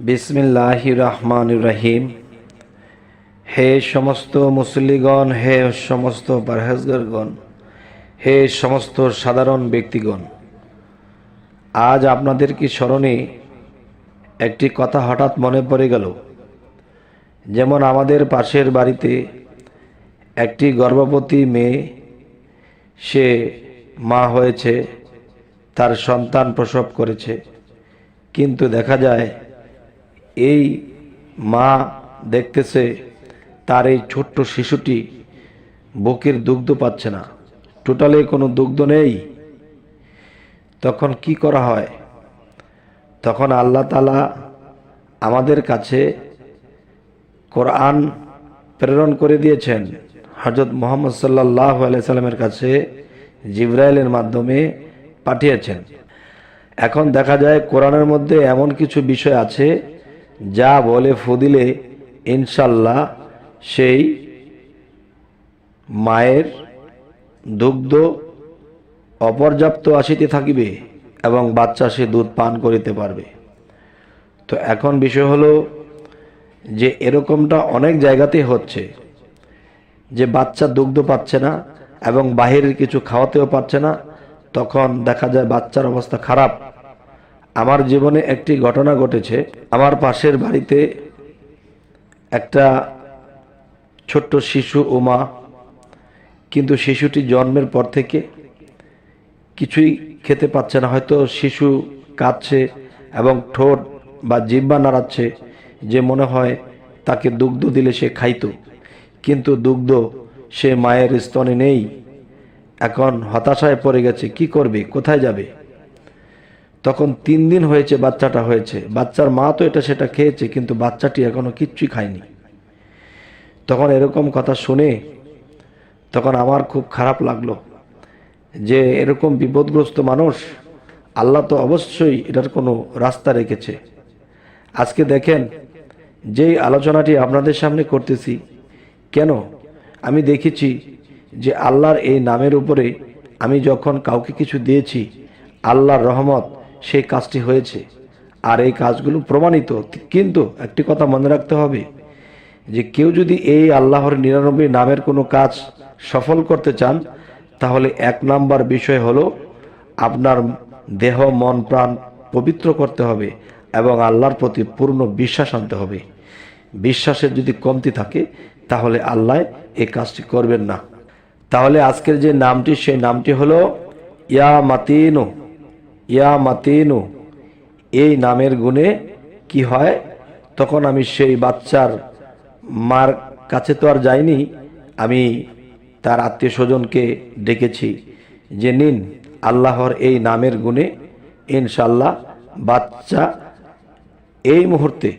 বিসমিল্লাহ রহমান রহিম হে সমস্ত মুসলিগণ, হে সমস্ত পারহেজগরগণ, হে সমস্ত সাধারণ ব্যক্তিগণ, আজ আপনাদের কি স্মরণে একটি কথা হঠাৎ মনে পড়ে গেল? যেমন আমাদের পাশের বাড়িতে একটি গর্ভবতী মেয়ে, সে মা হয়েছে, তার সন্তান প্রসব করেছে। কিন্তু দেখা যায় এই মা দেখতেছে, তার এই ছোট্ট শিশুটি বুকের দুগ্ধ পাচ্ছে না। টোটালে কোনো দুগ্ধ নেই। তখন কি করা হয়? তখন আল্লাহ তালা আমাদের কাছে কোরআন প্রেরণ করে দিয়েছেন। হজরত মোহাম্মদ সাল্লাহ সাল্লামের কাছে জিব্রাইলের মাধ্যমে পাঠিয়েছেন। এখন দেখা যায় কোরআনের মধ্যে এমন কিছু বিষয় আছে যা বলে ফুদিলে, ইনশাল্লাহ সেই মায়ের দুগ্ধ অপর্যাপ্ত আসিতে থাকিবে এবং বাচ্চা সে দুধ পান করিতে পারবে। তো এখন বিষয় হলো যে এরকমটা অনেক জায়গাতেই হচ্ছে যে বাচ্চা দুগ্ধ পাচ্ছে না এবং বাহিরের কিছু খাওয়াতেও পারছে না, তখন দেখা যায় বাচ্চার অবস্থা খারাপ। আমার জীবনে একটি ঘটনা ঘটেছে। আমার পাশের বাড়িতে একটা ছোট্ট শিশু ও মা, কিন্তু শিশুটি জন্মের পর থেকে কিছুই খেতে পাচ্ছে না। হয়তো শিশু কাঁদছে এবং ঠোঁট বা জিব্বা নাড়াচ্ছে, যে মনে হয় তাকে দুগ্ধ দিলে সে খাইতো। কিন্তু দুগ্ধ সে মায়ের স্তনে নেই। এখন হতাশায় পড়ে গেছে, কি করবে, কোথায় যাবে? তখন তিন দিন হয়েছে, বাচ্চাটা হয়েছে। বাচ্চার মা তো এটা সেটা খেয়েছে, কিন্তু বাচ্চাটি এখনও কিচ্ছুই খায়নি। তখন এরকম কথা শুনে তখন আমার খুব খারাপ লাগল যে এরকম বিপদগ্রস্ত মানুষ আল্লাহ তো অবশ্যই এটার কোনো রাস্তা রেখেছে। আজকে দেখেন, যেই আলোচনাটি আপনাদের সামনে করতেছি, কেন? আমি দেখেছি যে আল্লাহর এই নামের উপরে আমি যখন কাউকে কিছু দিয়েছি, আল্লাহর রহমত সেই কাজটি হয়েছে। আর এই কাজগুলো প্রমাণিত। কিন্তু একটি কথা মনে রাখতে হবে যে কেউ যদি এই আল্লাহর নিরানব্বই নামের কোনো কাজ সফল করতে চান, তাহলে এক নাম্বার বিষয় হলো আপনার দেহ, মন, প্রাণ পবিত্র করতে হবে এবং আল্লাহর প্রতি পূর্ণ বিশ্বাস আনতে হবে। বিশ্বাসের যদি কমতি থাকে, তাহলে আল্লাহ এই কাজটি করবেন না। তাহলে আজকের যে নামটি, সেই নামটি হলো ইয়া মাতিনু ইয়া মাতিনু, এই নামের গুণে কি হয়? তখন আমি সেই বাচ্চার মার কাছে তো আর যাইনি, আমি তার আত্মীয় স্বজনকে ডেকেছি যে, নিন, আল্লাহর এই নামের গুণে ইনশাল্লাহ বাচ্চা, এই মুহূর্তে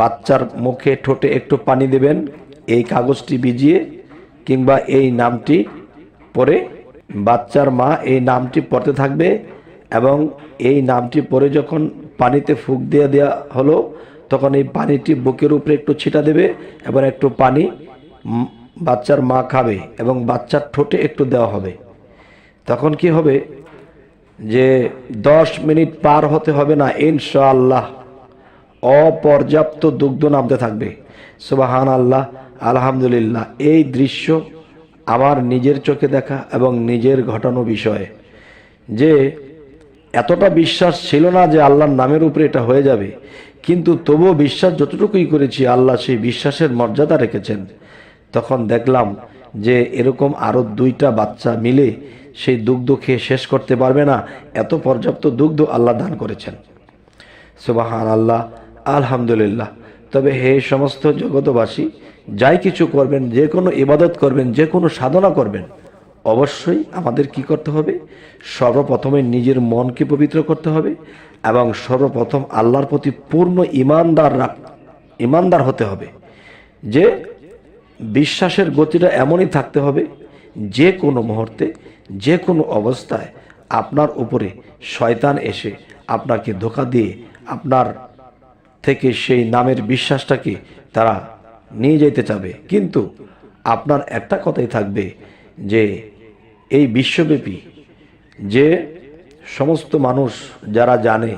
বাচ্চার মুখে ঠোঁটে একটু পানি দেবেন, এই কাগজটি ভিজিয়ে কিংবা এই নামটি পরে বাচ্চার মা এই নামটি পড়তে থাকবে এবং এই নামটি পরে যখন পানিতে ফুক দিয়ে দেওয়া হলো, তখন এই পানিটি বুকের উপরে একটু ছিটা দেবে এবং একটু পানি বাচ্চার মা খাবে এবং বাচ্চার ঠোঁটে একটু দেওয়া হবে। তখন কি হবে যে দশ মিনিট পার হতে হবে না, ইনশাআল্লাহ। অপর্যাপ্ত দুগ্ধ নামতে থাকবে। সুবাহান আল্লাহ আলহামদুলিল্লাহ। এই দৃশ্য আমার নিজের চোখে দেখা এবং নিজের ঘটানো বিষয়। যে এতটা বিশ্বাস ছিল না যে আল্লাহর নামের উপরে এটা হয়ে যাবে। কিন্তু তবুও বিশ্বাস যতটুকুই করেছি, আল্লাহ সেই বিশ্বাসের মর্যাদা রেখেছেন। তখন দেখলাম যে এরকম আরও দুইটা বাচ্চা মিলে সেই দুগ্ধ খেয়ে শেষ করতে পারবে না, এত পর্যাপ্ত দুগ্ধ আল্লাহ দান করেছেন। সুবাহান আল্লাহ আলহামদুলিল্লাহ। তবে হে সমস্ত জগতবাসী যাই কিছু করবেন, যে কোনো ইবাদত করবেন, যে কোনো সাধনা করবেন অবশ্যই আমাদের কি করতে হবে? সর্বপ্রথমে নিজের মনকে পবিত্র করতে হবে এবং সর্বপ্রথম আল্লাহর প্রতি পূর্ণ ইমানদার ইমানদার হতে হবে। যে বিশ্বাসের গতিটা এমনই থাকতে হবে যে কোনো মুহূর্তে, যে কোনো অবস্থায় আপনার উপরে শয়তান এসে আপনাকে ধোকা দিয়ে আপনার থেকে সেই নামের বিশ্বাসটাকে তারা নিয়ে যেতে চাবে। কিন্তু আপনার একটা কথাই থাকবে যে এই বিশ্বব্যাপী যে সমস্ত মানুষ যারা জানে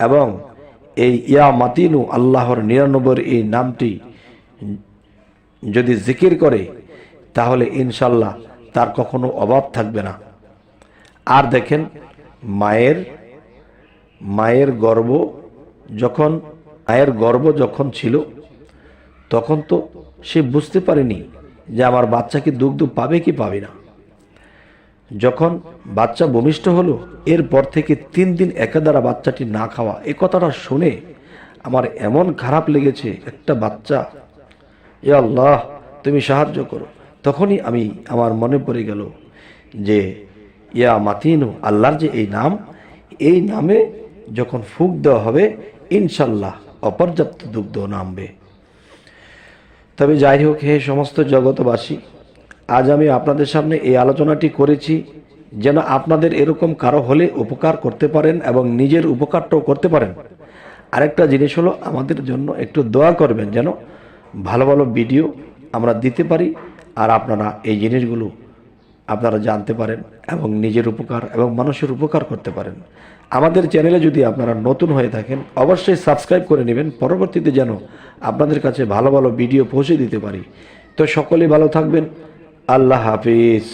এবং এই ইয়া মাতিনু আল্লাহর নিরানব্বই এই নামটি যদি জিকির করে, তাহলে ইনশাল্লাহ তার কখনো অভাব থাকবে না। আর দেখেন, মায়ের মায়ের গর্ব যখন, মায়ের গর্ব যখন ছিল, তখন তো সে বুঝতে পারেনি যে আমার বাচ্চা কি দুগ্ধ পাবে কি পাবে না। যখন বাচ্চা ভূমিষ্ঠ হলো, এরপর থেকে তিন দিন একাদারা বাচ্চাটি না খাওয়া, এ কথাটা শুনে আমার এমন খারাপ লেগেছে একটা বাচ্চা। এ আল্লাহ, তুমি সাহায্য করো। তখনই আমি আমার মনে পড়ে গেল যে, ইয়া মাতিনু, আল্লাহর যে এই নাম, এই নামে যখন ফুক দেওয়া হবে, ইনশাল্লাহ অপর্যাপ্ত দুগ্ধ নামবে। তবে যাই হোক, হে সমস্ত জগতবাসী আজ আমি আপনাদের সামনে এই আলোচনাটি করেছি যেন আপনাদের এরকম কারও হলে উপকার করতে পারেন এবং নিজের উপকারটাও করতে পারেন। আরেকটা জিনিস হলো, আমাদের জন্য একটু দোয়া করবেন যেন ভালো ভালো ভিডিও আমরা দিতে পারি আর আপনারা এই জিনিসগুলো আপনারা জানতে পারেন এবং নিজের উপকার এবং মানুষের উপকার করতে পারেন। আমাদের চ্যানেলে যদি আপনারা নতুন হয়ে থাকেন, অবশ্যই সাবস্ক্রাইব করে নেবেন। পরবর্তীতে যেন আপনাদের কাছে ভালো ভালো ভিডিও পৌঁছে দিতে পারি। তো সকলেই ভালো থাকবেন। আল্লাহ হাফিজ।